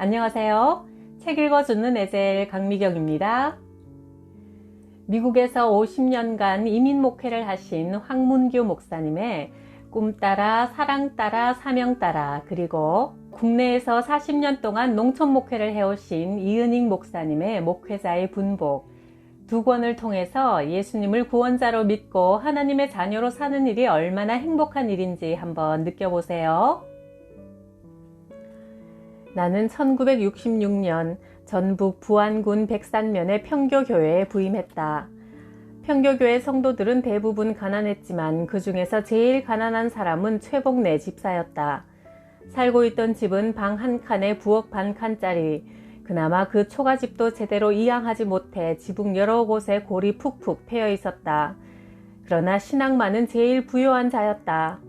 안녕하세요. 책 읽어주는 에젤 강미경입니다. 미국에서 50년간 이민 목회를 하신 황문규 목사님의 꿈 따라, 사랑 따라, 사명 따라, 그리고 국내에서 40년 동안 농촌 목회를 해오신 이은익 목사님의 목회자의 분복 두 권을 통해서 예수님을 구원자로 믿고 하나님의 자녀로 사는 일이 얼마나 행복한 일인지 한번 느껴보세요. 나는 1966년 전북 부안군 백산면의 평교교회에 부임했다. 평교교회 성도들은 대부분 가난했지만 그 중에서 제일 가난한 사람은 최복내 집사였다. 살고 있던 집은 방 한 칸에 부엌 반 칸짜리. 그나마 그 초가집도 제대로 이양하지 못해 지붕 여러 곳에 골이 푹푹 패여 있었다. 그러나 신앙만은 제일 부요한 자였다.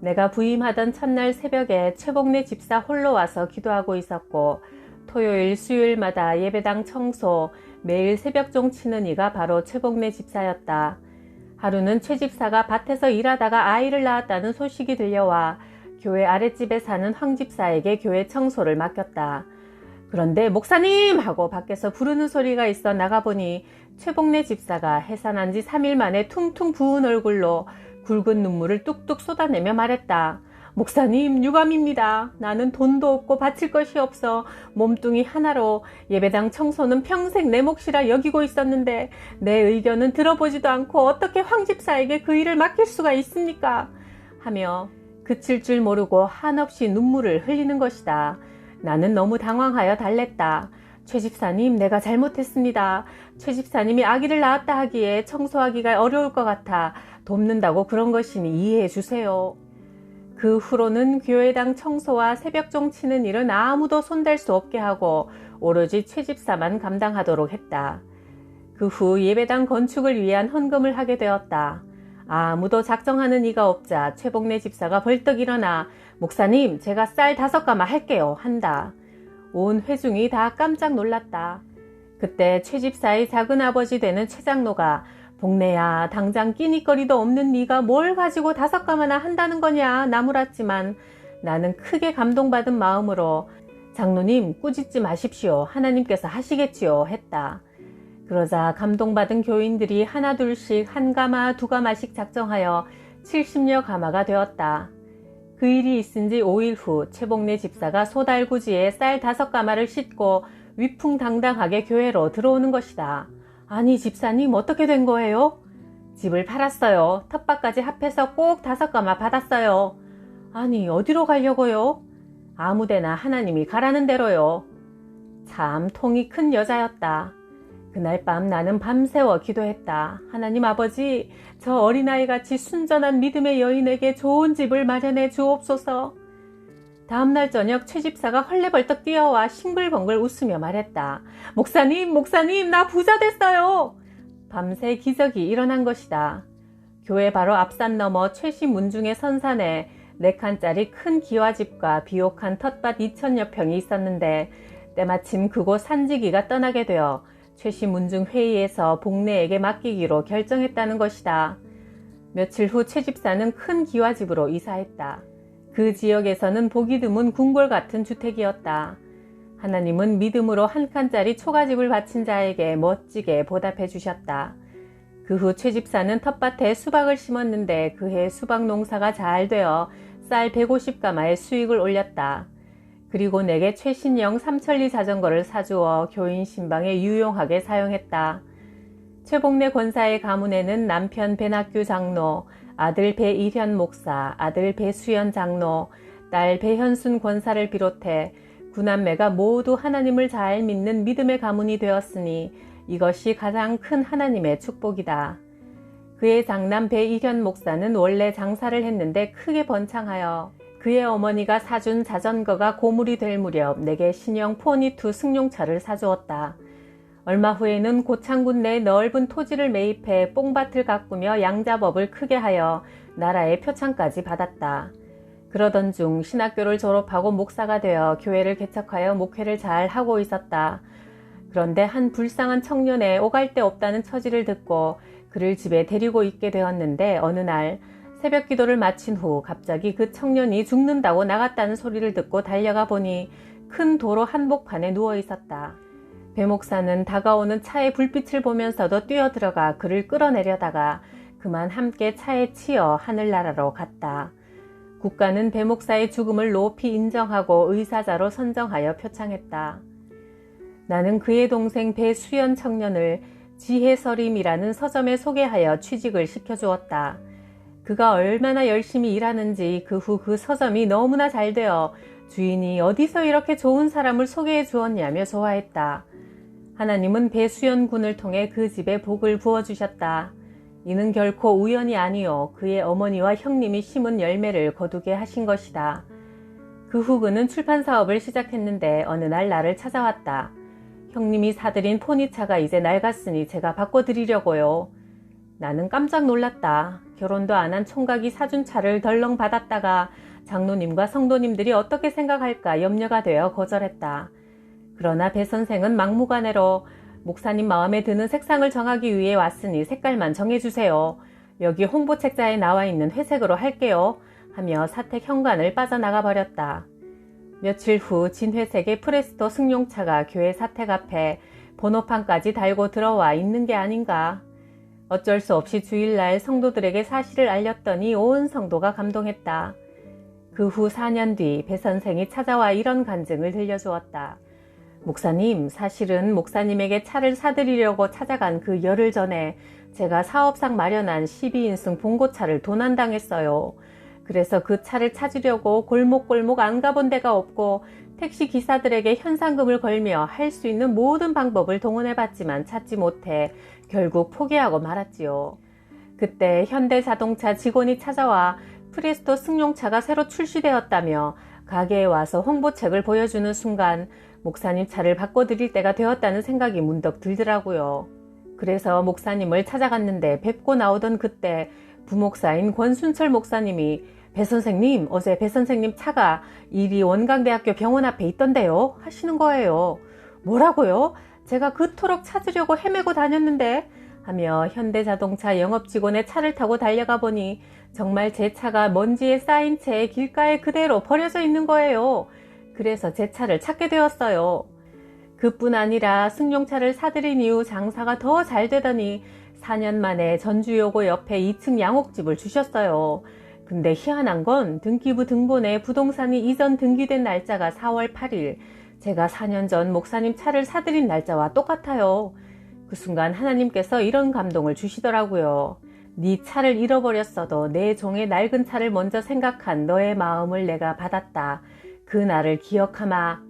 내가 부임하던 첫날 새벽에 최복내 집사 홀로 와서 기도하고 있었고 토요일 수요일마다 예배당 청소 매일 새벽종 치는 이가 바로 최복내 집사였다. 하루는 최 집사가 밭에서 일하다가 아이를 낳았다는 소식이 들려와 교회 아랫집에 사는 황 집사에게 교회 청소를 맡겼다. 그런데 목사님 하고 밖에서 부르는 소리가 있어 나가보니 최복내 집사가 해산한 지 3일 만에 퉁퉁 부은 얼굴로 굵은 눈물을 뚝뚝 쏟아내며 말했다. 목사님, 유감입니다. 나는 돈도 없고 바칠 것이 없어 몸뚱이 하나로 예배당 청소는 평생 내 몫이라 여기고 있었는데 내 의견은 들어보지도 않고 어떻게 황집사에게 그 일을 맡길 수가 있습니까? 하며 그칠 줄 모르고 한없이 눈물을 흘리는 것이다. 나는 너무 당황하여 달랬다. 최 집사님, 내가 잘못했습니다. 최 집사님이 아기를 낳았다 하기에 청소하기가 어려울 것 같아 돕는다고 그런 것이니 이해해 주세요. 그 후로는 교회당 청소와 새벽종 치는 일은 아무도 손댈 수 없게 하고 오로지 최집사만 감당하도록 했다. 그 후 예배당 건축을 위한 헌금을 하게 되었다. 아무도 작정하는 이가 없자 최복내 집사가 벌떡 일어나 목사님 제가 쌀 다섯 가마 할게요 한다. 온 회중이 다 깜짝 놀랐다. 그때 최 집사의 작은 아버지 되는 최장로가 복내야 당장 끼니거리도 없는 네가 뭘 가지고 다섯 가마나 한다는 거냐 나무랐지만 나는 크게 감동받은 마음으로 장로님 꾸짖지 마십시오 하나님께서 하시겠지요 했다. 그러자 감동받은 교인들이 하나둘씩 한 가마 두 가마씩 작정하여 70여 가마가 되었다. 그 일이 있은 지 5일 후 최복내 집사가 소달구지에 쌀 다섯 가마를 싣고 위풍당당하게 교회로 들어오는 것이다. 아니 집사님 어떻게 된 거예요? 집을 팔았어요. 텃밭까지 합해서 꼭 다섯 가마 받았어요. 아니 어디로 가려고요? 아무데나 하나님이 가라는 대로요. 참 통이 큰 여자였다. 그날 밤 나는 밤새워 기도했다. 하나님 아버지, 저 어린아이 같이 순전한 믿음의 여인에게 좋은 집을 마련해 주옵소서. 다음날 저녁 최 집사가 헐레벌떡 뛰어와 싱글벙글 웃으며 말했다. 목사님, 목사님, 나 부자 됐어요! 밤새 기적이 일어난 것이다. 교회 바로 앞산 너머 최씨 문중의 선산에 네 칸짜리 큰 기와집과 비옥한 텃밭 2천여 평이 있었는데 때마침 그곳 산지기가 떠나게 되어 최씨 문중 회의에서 복내에게 맡기기로 결정했다는 것이다. 며칠 후 최 집사는 큰 기와집으로 이사했다. 그 지역에서는 보기 드문 궁궐 같은 주택이었다. 하나님은 믿음으로 한 칸짜리 초가집을 바친 자에게 멋지게 보답해 주셨다. 그 후 최 집사는 텃밭에 수박을 심었는데 그해 수박 농사가 잘 되어 쌀 150가마의 수익을 올렸다. 그리고 내게 최신형 삼천리 자전거를 사주어 교인 신방에 유용하게 사용했다. 최복내 권사의 가문에는 남편 배낙규 장로, 아들 배일현 목사, 아들 배수연 장로, 딸 배현순 권사를 비롯해 구남매가 모두 하나님을 잘 믿는 믿음의 가문이 되었으니 이것이 가장 큰 하나님의 축복이다. 그의 장남 배일현 목사는 원래 장사를 했는데 크게 번창하여 그의 어머니가 사준 자전거가 고물이 될 무렵 내게 신형 포니투 승용차를 사주었다. 얼마 후에는 고창군 내 넓은 토지를 매입해 뽕밭을 가꾸며 양자법을 크게 하여 나라의 표창까지 받았다. 그러던 중 신학교를 졸업하고 목사가 되어 교회를 개척하여 목회를 잘 하고 있었다. 그런데 한 불쌍한 청년의 오갈 데 없다는 처지를 듣고 그를 집에 데리고 있게 되었는데 어느 날 새벽 기도를 마친 후 갑자기 그 청년이 죽는다고 나갔다는 소리를 듣고 달려가 보니 큰 도로 한복판에 누워 있었다. 배 목사는 다가오는 차의 불빛을 보면서도 뛰어들어가 그를 끌어내려다가 그만 함께 차에 치여 하늘나라로 갔다. 국가는 배 목사의 죽음을 높이 인정하고 의사자로 선정하여 표창했다. 나는 그의 동생 배수연 청년을 지혜서림이라는 서점에 소개하여 취직을 시켜주었다. 그가 얼마나 열심히 일하는지 그 후그 서점이 너무나 잘 되어 주인이 어디서 이렇게 좋은 사람을 소개해 주었냐며 좋아했다. 하나님은 배수연 군을 통해 그 집에 복을 부어주셨다. 이는 결코 우연이 아니요 그의 어머니와 형님이 심은 열매를 거두게 하신 것이다. 그 후 그는 출판 사업을 시작했는데 어느 날 나를 찾아왔다. 형님이 사들인 포니차가 이제 낡았으니 제가 바꿔드리려고요. 나는 깜짝 놀랐다. 결혼도 안 한 총각이 사준 차를 덜렁 받았다가 장로님과 성도님들이 어떻게 생각할까 염려가 되어 거절했다. 그러나 배 선생은 막무가내로 목사님 마음에 드는 색상을 정하기 위해 왔으니 색깔만 정해주세요. 여기 홍보 책자에 나와 있는 회색으로 할게요. 하며 사택 현관을 빠져나가 버렸다. 며칠 후 진회색의 프레스토 승용차가 교회 사택 앞에 번호판까지 달고 들어와 있는 게 아닌가. 어쩔 수 없이 주일날 성도들에게 사실을 알렸더니 온 성도가 감동했다. 그 후 4년 뒤 배 선생이 찾아와 이런 간증을 들려주었다. 목사님, 사실은 목사님에게 차를 사드리려고 찾아간 그 열흘 전에 제가 사업상 마련한 12인승 봉고차를 도난당했어요. 그래서 그 차를 찾으려고 골목골목 안 가본 데가 없고 택시 기사들에게 현상금을 걸며 할 수 있는 모든 방법을 동원해봤지만 찾지 못해 결국 포기하고 말았지요. 그때 현대자동차 직원이 찾아와 프레스토 승용차가 새로 출시되었다며 가게에 와서 홍보책을 보여주는 순간 목사님 차를 바꿔드릴 때가 되었다는 생각이 문득 들더라고요. 그래서 목사님을 찾아갔는데 뵙고 나오던 그때 부목사인 권순철 목사님이 배 선생님, 어제 배 선생님 차가 이리 원광대학교 병원 앞에 있던데요? 하시는 거예요. 뭐라고요? 제가 그토록 찾으려고 헤매고 다녔는데 하며 현대자동차 영업 직원의 차를 타고 달려가 보니 정말 제 차가 먼지에 쌓인 채 길가에 그대로 버려져 있는 거예요. 그래서 제 차를 찾게 되었어요. 그뿐 아니라 승용차를 사들인 이후 장사가 더 잘 되더니 4년 만에 전주요고 옆에 2층 양옥집을 주셨어요. 근데 희한한 건 등기부 등본에 부동산이 이전 등기된 날짜가 4월 8일, 제가 4년 전 목사님 차를 사들인 날짜와 똑같아요. 그 순간 하나님께서 이런 감동을 주시더라고요. 네 차를 잃어버렸어도 내 종의 낡은 차를 먼저 생각한 너의 마음을 내가 받았다. 그 날을 기억하마.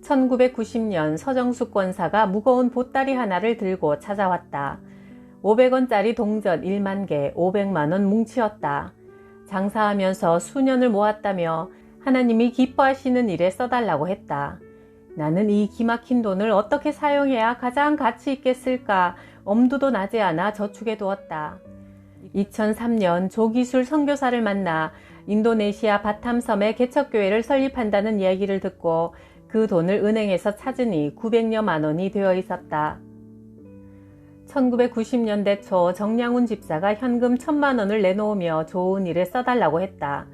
1990년 서정숙 권사가 무거운 보따리 하나를 들고 찾아왔다. 500원짜리 동전 1만 개, 500만원 뭉치었다. 장사하면서 수년을 모았다며 하나님이 기뻐하시는 일에 써달라고 했다. 나는 이 기막힌 돈을 어떻게 사용해야 가장 가치 있게 쓸까 엄두도 나지 않아 저축해 두었다. 2003년 조기술 선교사를 만나 인도네시아 바탐섬에 개척교회를 설립한다는 이야기를 듣고 그 돈을 은행에서 찾으니 900여만 원이 되어 있었다. 1990년대 초 정량훈 집사가 현금 1000만 원을 내놓으며 좋은 일에 써달라고 했다.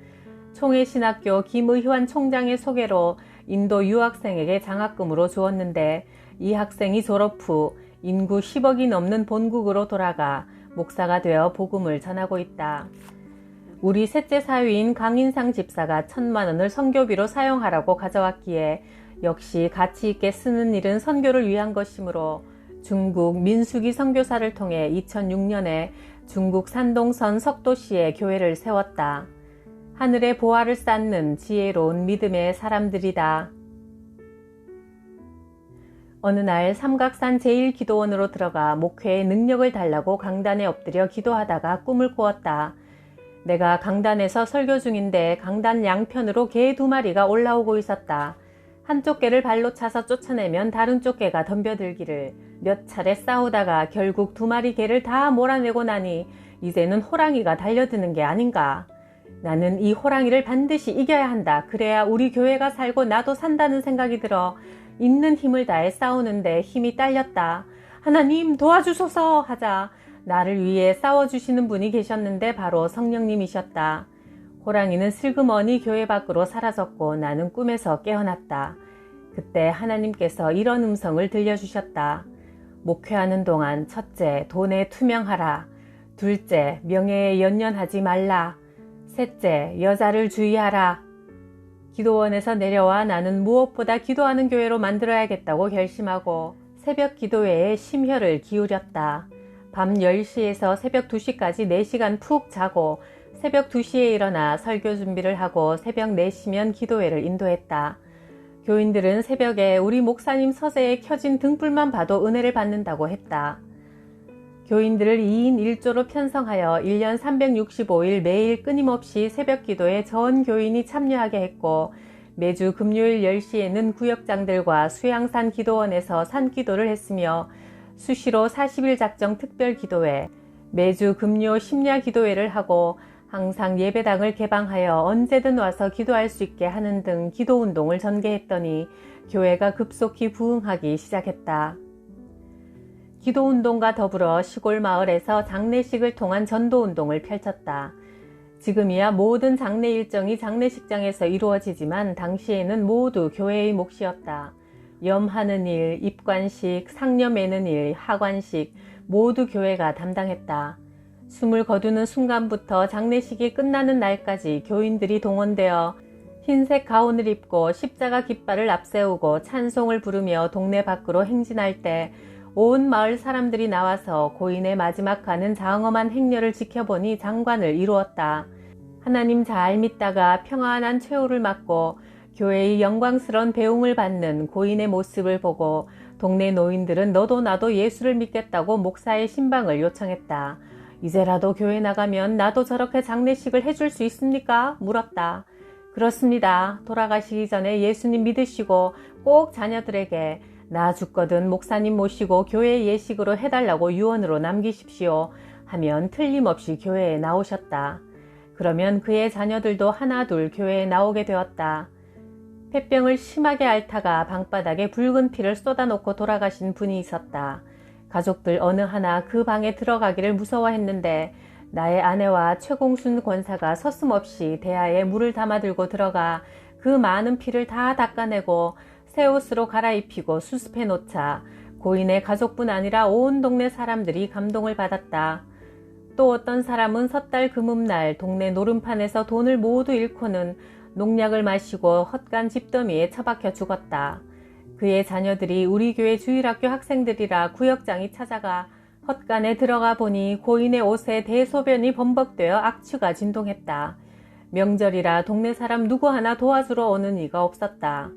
총회신학교 김의환 총장의 소개로 인도 유학생에게 장학금으로 주었는데 이 학생이 졸업 후 인구 10억이 넘는 본국으로 돌아가 목사가 되어 복음을 전하고 있다. 우리 셋째 사위인 강인상 집사가 천만 원을 선교비로 사용하라고 가져왔기에 역시 가치 있게 쓰는 일은 선교를 위한 것이므로 중국 민수기 선교사를 통해 2006년에 중국 산동선 석도시에 교회를 세웠다. 하늘의 보화를 쌓는 지혜로운 믿음의 사람들이다. 어느 날 삼각산 제1기도원으로 들어가 목회의 능력을 달라고 강단에 엎드려 기도하다가 꿈을 꾸었다. 내가 강단에서 설교 중인데 강단 양편으로 개 두 마리가 올라오고 있었다. 한쪽 개를 발로 차서 쫓아내면 다른 쪽 개가 덤벼들기를 몇 차례 싸우다가 결국 두 마리 개를 다 몰아내고 나니 이제는 호랑이가 달려드는 게 아닌가. 나는 이 호랑이를 반드시 이겨야 한다. 그래야 우리 교회가 살고 나도 산다는 생각이 들어 있는 힘을 다해 싸우는데 힘이 딸렸다. 하나님 도와주소서 하자 나를 위해 싸워주시는 분이 계셨는데 바로 성령님이셨다. 호랑이는 슬그머니 교회 밖으로 사라졌고 나는 꿈에서 깨어났다. 그때 하나님께서 이런 음성을 들려주셨다. 목회하는 동안 첫째, 돈에 투명하라. 둘째, 명예에 연연하지 말라. 셋째, 여자를 주의하라. 기도원에서 내려와 나는 무엇보다 기도하는 교회로 만들어야겠다고 결심하고 새벽 기도회에 심혈을 기울였다. 밤 10시에서 새벽 2시까지 4시간 푹 자고 새벽 2시에 일어나 설교 준비를 하고 새벽 4시면 기도회를 인도했다. 교인들은 새벽에 우리 목사님 서재에 켜진 등불만 봐도 은혜를 받는다고 했다. 교인들을 2인 1조로 편성하여 1년 365일 매일 끊임없이 새벽 기도에 전 교인이 참여하게 했고 매주 금요일 10시에는 구역장들과 수양산 기도원에서 산 기도를 했으며 수시로 40일 작정 특별 기도회, 매주 금요 심야 기도회를 하고 항상 예배당을 개방하여 언제든 와서 기도할 수 있게 하는 등 기도 운동을 전개했더니 교회가 급속히 부흥하기 시작했다. 기도 운동과 더불어 시골 마을에서 장례식을 통한 전도 운동을 펼쳤다. 지금이야 모든 장례 일정이 장례식장에서 이루어지지만 당시에는 모두 교회의 몫이었다. 염하는 일, 입관식, 상녀 매는 일, 하관식 모두 교회가 담당했다. 숨을 거두는 순간부터 장례식이 끝나는 날까지 교인들이 동원되어 흰색 가운을 입고 십자가 깃발을 앞세우고 찬송을 부르며 동네 밖으로 행진할 때 온 마을 사람들이 나와서 고인의 마지막 가는 장엄한 행렬을 지켜보니 장관을 이루었다. 하나님 잘 믿다가 평안한 최후를 맞고 교회의 영광스러운 배웅을 받는 고인의 모습을 보고 동네 노인들은 너도 나도 예수를 믿겠다고 목사의 신방을 요청했다. 이제라도 교회 나가면 나도 저렇게 장례식을 해줄 수 있습니까? 물었다. 그렇습니다. 돌아가시기 전에 예수님 믿으시고 꼭 자녀들에게 나 죽거든 목사님 모시고 교회 예식으로 해달라고 유언으로 남기십시오. 하면 틀림없이 교회에 나오셨다. 그러면 그의 자녀들도 하나둘 교회에 나오게 되었다. 폐병을 심하게 앓다가 방바닥에 붉은 피를 쏟아놓고 돌아가신 분이 있었다. 가족들 어느 하나 그 방에 들어가기를 무서워했는데 나의 아내와 최공순 권사가 서슴없이 대야에 물을 담아 들고 들어가 그 많은 피를 다 닦아내고 새 옷으로 갈아입히고 수습해 놓자 고인의 가족뿐 아니라 온 동네 사람들이 감동을 받았다. 또 어떤 사람은 섣달 금음날 동네 노름판에서 돈을 모두 잃고는 농약을 마시고 헛간 집더미에 처박혀 죽었다. 그의 자녀들이 우리 교회 주일학교 학생들이라 구역장이 찾아가 헛간에 들어가 보니 고인의 옷에 대소변이 범벅되어 악취가 진동했다. 명절이라 동네 사람 누구 하나 도와주러 오는 이가 없었다.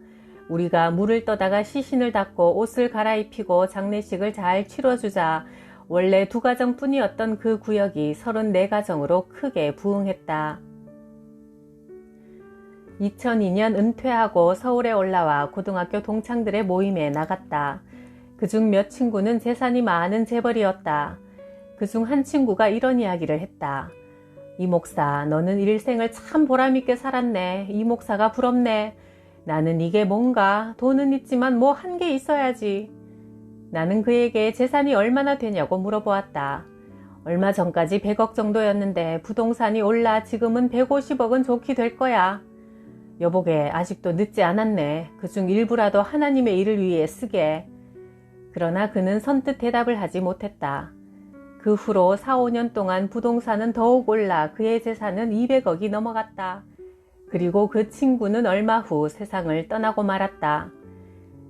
우리가 물을 떠다가 시신을 닦고 옷을 갈아입히고 장례식을 잘 치러주자 원래 두 가정뿐이었던 그 구역이 34가정으로 크게 부흥했다. 2002년 은퇴하고 서울에 올라와 고등학교 동창들의 모임에 나갔다. 그중 몇 친구는 재산이 많은 재벌이었다. 그중 한 친구가 이런 이야기를 했다. 이 목사, 너는 일생을 참 보람있게 살았네. 이 목사가 부럽네. 나는 이게 뭔가 돈은 있지만 뭐 한 게 있어야지. 나는 그에게 재산이 얼마나 되냐고 물어보았다. 얼마 전까지 100억 정도였는데 부동산이 올라 지금은 150억은 좋게 될 거야. 여보게 아직도 늦지 않았네. 그중 일부라도 하나님의 일을 위해 쓰게. 그러나 그는 선뜻 대답을 하지 못했다. 그 후로 4, 5년 동안 부동산은 더욱 올라 그의 재산은 200억이 넘어갔다. 그리고 그 친구는 얼마 후 세상을 떠나고 말았다.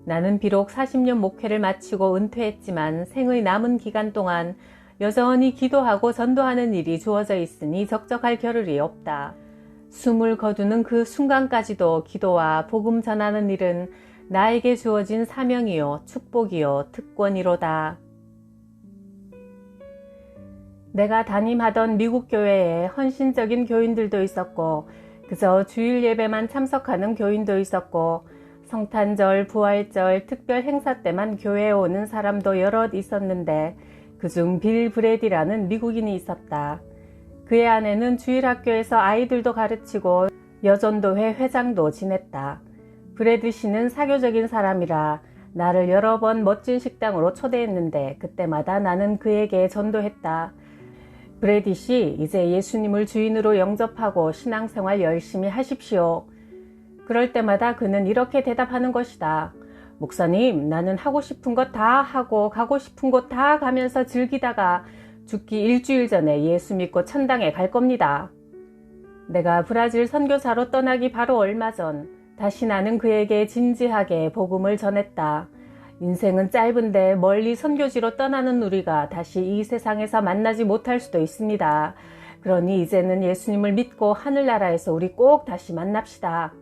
나는 비록 40년 목회를 마치고 은퇴했지만 생의 남은 기간 동안 여전히 기도하고 전도하는 일이 주어져 있으니 적적할 겨를이 없다. 숨을 거두는 그 순간까지도 기도와 복음 전하는 일은 나에게 주어진 사명이요, 축복이요, 특권이로다. 내가 담임하던 미국 교회에 헌신적인 교인들도 있었고, 그저 주일 예배만 참석하는 교인도 있었고, 성탄절, 부활절, 특별 행사 때만 교회에 오는 사람도 여럿 있었는데, 그중 빌 브레디라는 미국인이 있었다. 그의 아내는 주일 학교에서 아이들도 가르치고 여전도회 회장도 지냈다. 브래드 씨는 사교적인 사람이라 나를 여러 번 멋진 식당으로 초대했는데 그때마다 나는 그에게 전도했다. 브래디시 이제 예수님을 주인으로 영접하고 신앙생활 열심히 하십시오. 그럴 때마다 그는 이렇게 대답하는 것이다. 목사님, 나는 하고 싶은 것 다 하고 가고 싶은 곳 다 가면서 즐기다가 죽기 일주일 전에 예수 믿고 천당에 갈 겁니다. 내가 브라질 선교사로 떠나기 바로 얼마 전 다시 나는 그에게 진지하게 복음을 전했다. 인생은 짧은데 멀리 선교지로 떠나는 우리가 다시 이 세상에서 만나지 못할 수도 있습니다. 그러니 이제는 예수님을 믿고 하늘나라에서 우리 꼭 다시 만납시다.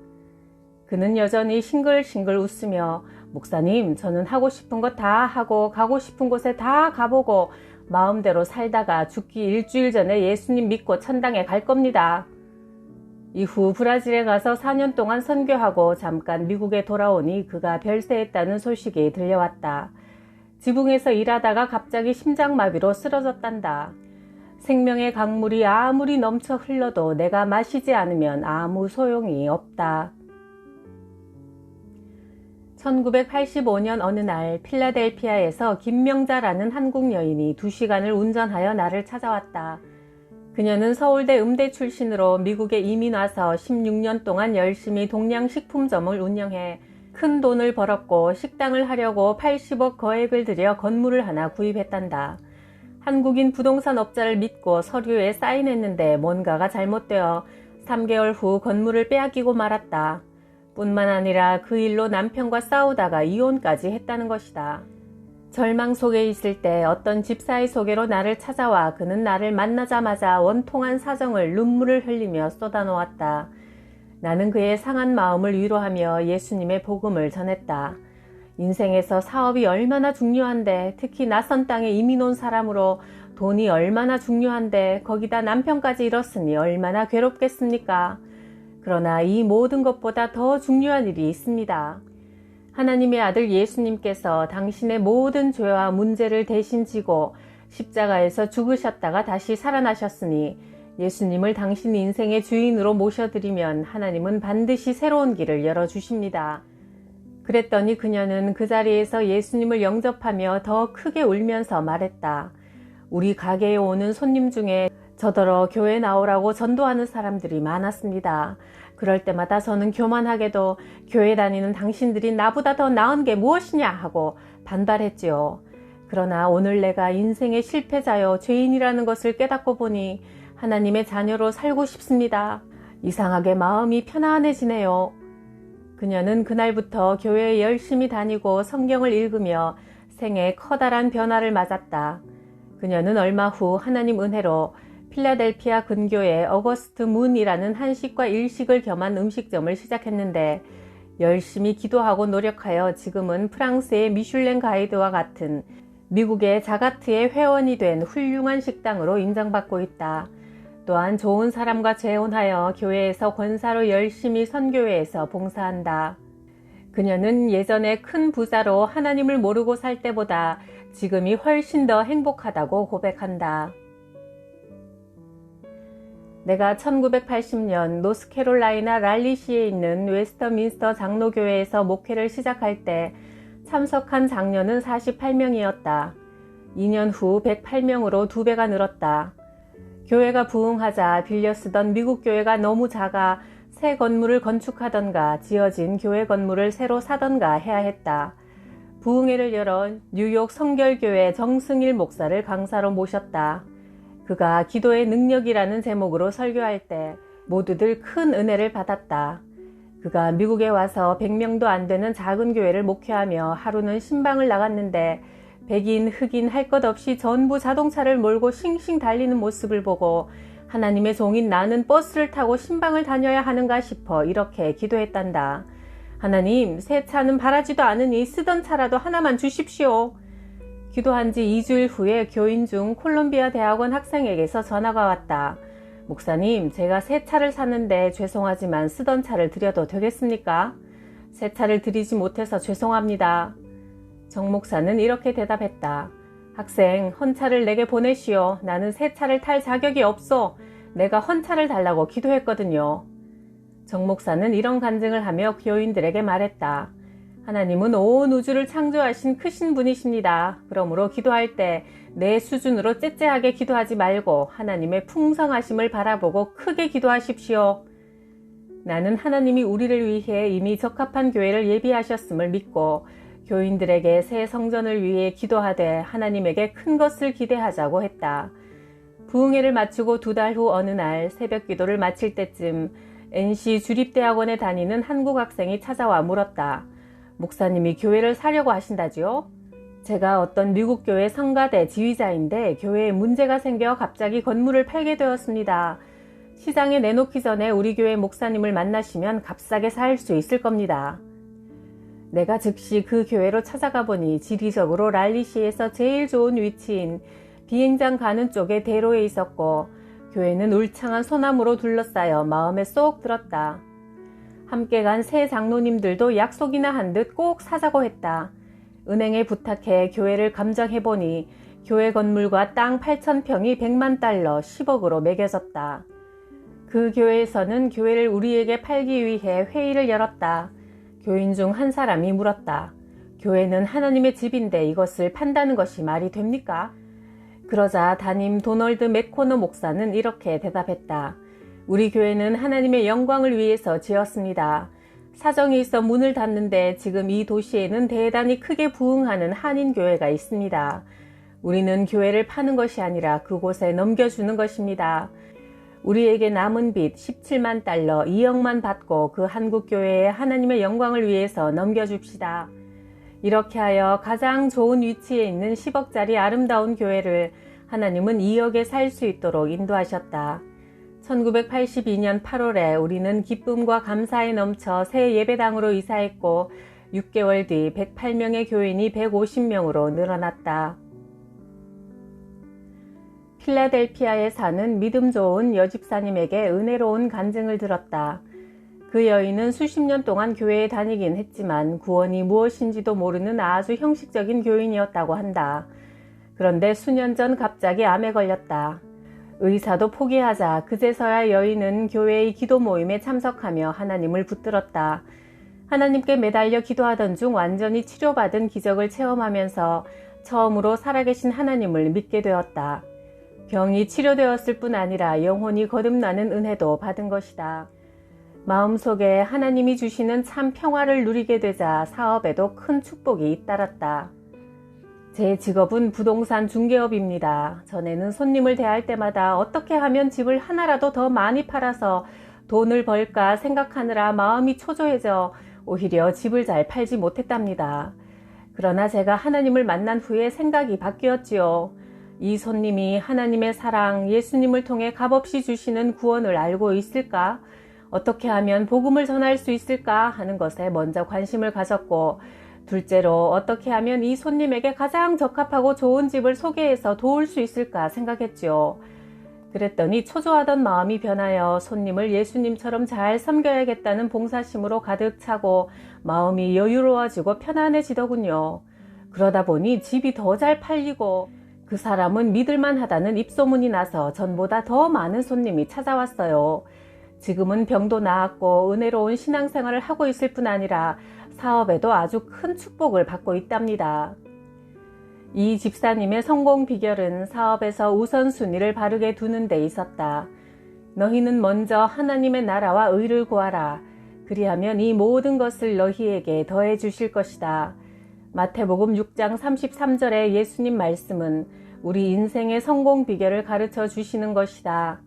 그는 여전히 싱글싱글 웃으며 목사님, 저는 하고 싶은 거다 하고 가고 싶은 곳에 다 가보고 마음대로 살다가 죽기 일주일 전에 예수님 믿고 천당에 갈 겁니다. 이후 브라질에 가서 4년 동안 선교하고 잠깐 미국에 돌아오니 그가 별세했다는 소식이 들려왔다. 지붕에서 일하다가 갑자기 심장마비로 쓰러졌단다. 생명의 강물이 아무리 넘쳐 흘러도 내가 마시지 않으면 아무 소용이 없다. 1985년 어느 날 필라델피아에서 김명자라는 한국 여인이 2시간을 운전하여 나를 찾아왔다. 그녀는 서울대 음대 출신으로 미국에 이민 와서 16년 동안 열심히 동양식품점을 운영해 큰 돈을 벌었고 식당을 하려고 80억 거액을 들여 건물을 하나 구입했단다. 한국인 부동산 업자를 믿고 서류에 사인했는데 뭔가가 잘못되어 3개월 후 건물을 빼앗기고 말았다. 뿐만 아니라 그 일로 남편과 싸우다가 이혼까지 했다는 것이다. 절망 속에 있을 때 어떤 집사의 소개로 나를 찾아와 그는 나를 만나자마자 원통한 사정을 눈물을 흘리며 쏟아놓았다. 나는 그의 상한 마음을 위로하며 예수님의 복음을 전했다. 인생에서 사업이 얼마나 중요한데 특히 낯선 땅에 이민 온 사람으로 돈이 얼마나 중요한데 거기다 남편까지 잃었으니 얼마나 괴롭겠습니까? 그러나 이 모든 것보다 더 중요한 일이 있습니다. 하나님의 아들 예수님께서 당신의 모든 죄와 문제를 대신 지고 십자가에서 죽으셨다가 다시 살아나셨으니 예수님을 당신 인생의 주인으로 모셔드리면 하나님은 반드시 새로운 길을 열어주십니다. 그랬더니 그녀는 그 자리에서 예수님을 영접하며 더 크게 울면서 말했다. 우리 가게에 오는 손님 중에 저더러 교회 나오라고 전도하는 사람들이 많았습니다. 그럴 때마다 저는 교만하게도 교회 다니는 당신들이 나보다 더 나은 게 무엇이냐 하고 반발했지요. 그러나 오늘 내가 인생의 실패자여 죄인이라는 것을 깨닫고 보니 하나님의 자녀로 살고 싶습니다. 이상하게 마음이 편안해지네요. 그녀는 그날부터 교회에 열심히 다니고 성경을 읽으며 생에 커다란 변화를 맞았다. 그녀는 얼마 후 하나님 은혜로 필라델피아 근교에 어거스트 문이라는 한식과 일식을 겸한 음식점을 시작했는데 열심히 기도하고 노력하여 지금은 프랑스의 미슐랭 가이드와 같은 미국의 자가트의 회원이 된 훌륭한 식당으로 인정받고 있다. 또한 좋은 사람과 재혼하여 교회에서 권사로 열심히 선교회에서 봉사한다. 그녀는 예전에 큰 부자로 하나님을 모르고 살 때보다 지금이 훨씬 더 행복하다고 고백한다. 내가 1980년 노스캐롤라이나 랄리시에 있는 웨스터민스터 장로교회에서 목회를 시작할 때 참석한 장녀는 48명이었다. 2년 후 108명으로 두 배가 늘었다. 교회가 부흥하자 빌려 쓰던 미국 교회가 너무 작아 새 건물을 건축하던가 지어진 교회 건물을 새로 사던가 해야 했다. 부흥회를 열어 뉴욕 성결교회 정승일 목사를 강사로 모셨다. 그가 기도의 능력이라는 제목으로 설교할 때 모두들 큰 은혜를 받았다. 그가 미국에 와서 100명도 안 되는 작은 교회를 목회하며 하루는 신방을 나갔는데 백인, 흑인 할 것 없이 전부 자동차를 몰고 싱싱 달리는 모습을 보고 하나님의 종인 나는 버스를 타고 신방을 다녀야 하는가 싶어 이렇게 기도했단다. 하나님, 새 차는 바라지도 않으니 쓰던 차라도 하나만 주십시오. 기도한 지 2주일 후에 교인 중 콜롬비아 대학원 학생에게서 전화가 왔다. 목사님, 제가 새 차를 샀는데 죄송하지만 쓰던 차를 드려도 되겠습니까? 새 차를 드리지 못해서 죄송합니다. 정 목사는 이렇게 대답했다. 학생, 헌차를 내게 보내시오. 나는 새 차를 탈 자격이 없어. 내가 헌차를 달라고 기도했거든요. 정 목사는 이런 간증을 하며 교인들에게 말했다. 하나님은 온 우주를 창조하신 크신 분이십니다. 그러므로 기도할 때 내 수준으로 째째하게 기도하지 말고 하나님의 풍성하심을 바라보고 크게 기도하십시오. 나는 하나님이 우리를 위해 이미 적합한 교회를 예비하셨음을 믿고 교인들에게 새 성전을 위해 기도하되 하나님에게 큰 것을 기대하자고 했다. 부흥회를 마치고 두 달 후 어느 날 새벽 기도를 마칠 때쯤 NC 주립대학원에 다니는 한국 학생이 찾아와 물었다. 목사님이 교회를 사려고 하신다지요? 제가 어떤 미국 교회 성가대 지휘자인데 교회에 문제가 생겨 갑자기 건물을 팔게 되었습니다. 시장에 내놓기 전에 우리 교회 목사님을 만나시면 값싸게 살 수 있을 겁니다. 내가 즉시 그 교회로 찾아가 보니 지리적으로 랄리시에서 제일 좋은 위치인 비행장 가는 쪽에 대로에 있었고 교회는 울창한 소나무로 둘러싸여 마음에 쏙 들었다. 함께 간새 장로님들도 약속이나 한 듯 꼭 사자고 했다. 은행에 부탁해 교회를 감정해보니 교회 건물과 땅 8천평이 100만 달러 10억으로 매겨졌다. 그 교회에서는 교회를 우리에게 팔기 위해 회의를 열었다. 교인 중 한 사람이 물었다. 교회는 하나님의 집인데 이것을 판다는 것이 말이 됩니까? 그러자 담임 도널드 맥코너 목사는 이렇게 대답했다. 우리 교회는 하나님의 영광을 위해서 지었습니다. 사정이 있어 문을 닫는데 지금 이 도시에는 대단히 크게 부흥하는 한인교회가 있습니다. 우리는 교회를 파는 것이 아니라 그곳에 넘겨주는 것입니다. 우리에게 남은 빚 17만 달러 2억만 받고 그 한국교회에 하나님의 영광을 위해서 넘겨줍시다. 이렇게 하여 가장 좋은 위치에 있는 10억짜리 아름다운 교회를 하나님은 2억에 살 수 있도록 인도하셨다. 1982년 8월에 우리는 기쁨과 감사에 넘쳐 새 예배당으로 이사했고 6개월 뒤 108명의 교인이 150명으로 늘어났다. 필라델피아에 사는 믿음 좋은 여집사님에게 은혜로운 간증을 들었다. 그 여인은 수십 년 동안 교회에 다니긴 했지만 구원이 무엇인지도 모르는 아주 형식적인 교인이었다고 한다. 그런데 수년 전 갑자기 암에 걸렸다. 의사도 포기하자 그제서야 여인은 교회의 기도 모임에 참석하며 하나님을 붙들었다. 하나님께 매달려 기도하던 중 완전히 치료받은 기적을 체험하면서 처음으로 살아계신 하나님을 믿게 되었다. 병이 치료되었을 뿐 아니라 영혼이 거듭나는 은혜도 받은 것이다. 마음속에 하나님이 주시는 참 평화를 누리게 되자 사업에도 큰 축복이 잇따랐다. 제 직업은 부동산 중개업입니다. 전에는 손님을 대할 때마다 어떻게 하면 집을 하나라도 더 많이 팔아서 돈을 벌까 생각하느라 마음이 초조해져 오히려 집을 잘 팔지 못했답니다. 그러나 제가 하나님을 만난 후에 생각이 바뀌었지요. 이 손님이 하나님의 사랑, 예수님을 통해 값없이 주시는 구원을 알고 있을까? 어떻게 하면 복음을 전할 수 있을까 하는 것에 먼저 관심을 가졌고, 둘째로 어떻게 하면 이 손님에게 가장 적합하고 좋은 집을 소개해서 도울 수 있을까 생각했지요. 그랬더니 초조하던 마음이 변하여 손님을 예수님처럼 잘 섬겨야겠다는 봉사심으로 가득 차고 마음이 여유로워지고 편안해지더군요. 그러다 보니 집이 더 잘 팔리고 그 사람은 믿을만 하다는 입소문이 나서 전보다 더 많은 손님이 찾아왔어요. 지금은 병도 나았고 은혜로운 신앙생활을 하고 있을 뿐 아니라 사업에도 아주 큰 축복을 받고 있답니다. 이 집사님의 성공 비결은 사업에서 우선순위를 바르게 두는 데 있었다. 너희는 먼저 하나님의 나라와 의를 구하라. 그리하면 이 모든 것을 너희에게 더해 주실 것이다. 마태복음 6장 33절의 예수님 말씀은 우리 인생의 성공 비결을 가르쳐 주시는 것이다.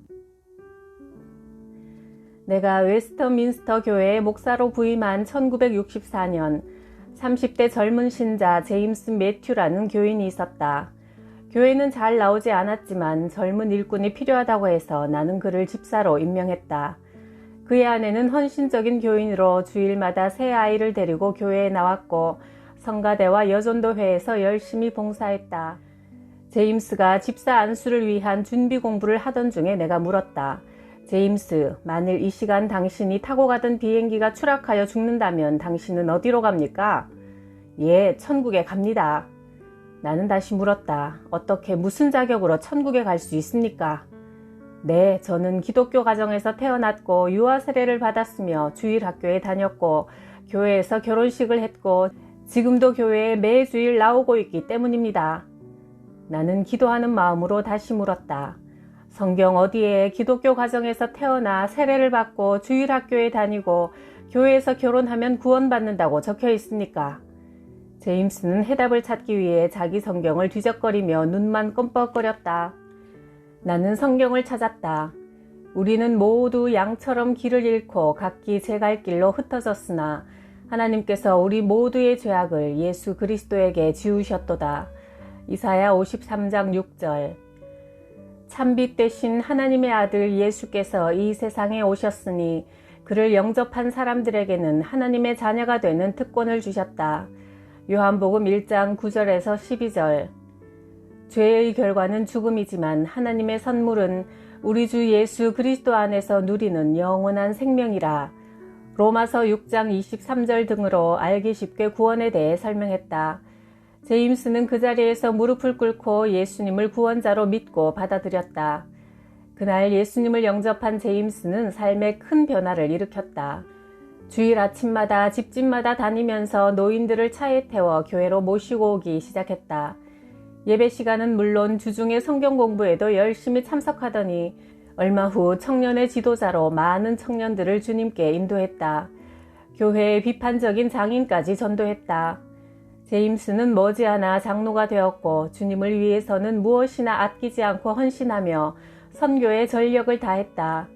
내가 웨스터민스터 교회의 목사로 부임한 1964년 30대 젊은 신자 제임스 매튜라는 교인이 있었다. 교회는 잘 나오지 않았지만 젊은 일꾼이 필요하다고 해서 나는 그를 집사로 임명했다. 그의 아내는 헌신적인 교인으로 주일마다 새 아이를 데리고 교회에 나왔고 성가대와 여전도회에서 열심히 봉사했다. 제임스가 집사 안수를 위한 준비 공부를 하던 중에 내가 물었다. 제임스, 만일 이 시간 당신이 타고 가던 비행기가 추락하여 죽는다면 당신은 어디로 갑니까? 예, 천국에 갑니다. 나는 다시 물었다. 어떻게 무슨 자격으로 천국에 갈 수 있습니까? 네, 저는 기독교 가정에서 태어났고 유아 세례를 받았으며 주일 학교에 다녔고 교회에서 결혼식을 했고 지금도 교회에 매주일 나오고 있기 때문입니다. 나는 기도하는 마음으로 다시 물었다. 성경 어디에 기독교 가정에서 태어나 세례를 받고 주일 학교에 다니고 교회에서 결혼하면 구원받는다고 적혀 있습니까? 제임스는 해답을 찾기 위해 자기 성경을 뒤적거리며 눈만 껌뻑거렸다. 나는 성경을 찾았다. 우리는 모두 양처럼 길을 잃고 각기 제 갈 길로 흩어졌으나 하나님께서 우리 모두의 죄악을 예수 그리스도에게 지우셨도다. 이사야 53장 6절. 참빛 대신 하나님의 아들 예수께서 이 세상에 오셨으니 그를 영접한 사람들에게는 하나님의 자녀가 되는 특권을 주셨다. 요한복음 1장 9절에서 12절. 죄의 결과는 죽음이지만 하나님의 선물은 우리 주 예수 그리스도 안에서 누리는 영원한 생명이라. 로마서 6장 23절 등으로 알기 쉽게 구원에 대해 설명했다. 제임스는 그 자리에서 무릎을 꿇고 예수님을 구원자로 믿고 받아들였다. 그날 예수님을 영접한 제임스는 삶에 큰 변화를 일으켰다. 주일 아침마다 집집마다 다니면서 노인들을 차에 태워 교회로 모시고 오기 시작했다. 예배 시간은 물론 주중에 성경 공부에도 열심히 참석하더니 얼마 후 청년의 지도자로 많은 청년들을 주님께 인도했다. 교회의 비판적인 장인까지 전도했다. 제임스는 머지않아 장로가 되었고 주님을 위해서는 무엇이나 아끼지 않고 헌신하며 선교에 전력을 다했다.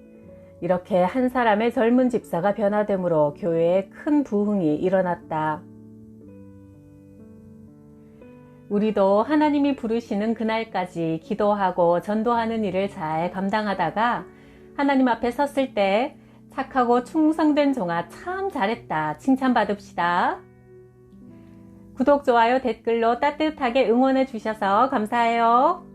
이렇게 한 사람의 젊은 집사가 변화되므로 교회에 큰 부흥이 일어났다. 우리도 하나님이 부르시는 그날까지 기도하고 전도하는 일을 잘 감당하다가 하나님 앞에 섰을 때 착하고 충성된 종아 참 잘했다 칭찬받읍시다. 구독, 좋아요, 댓글로 따뜻하게 응원해 주셔서 감사해요.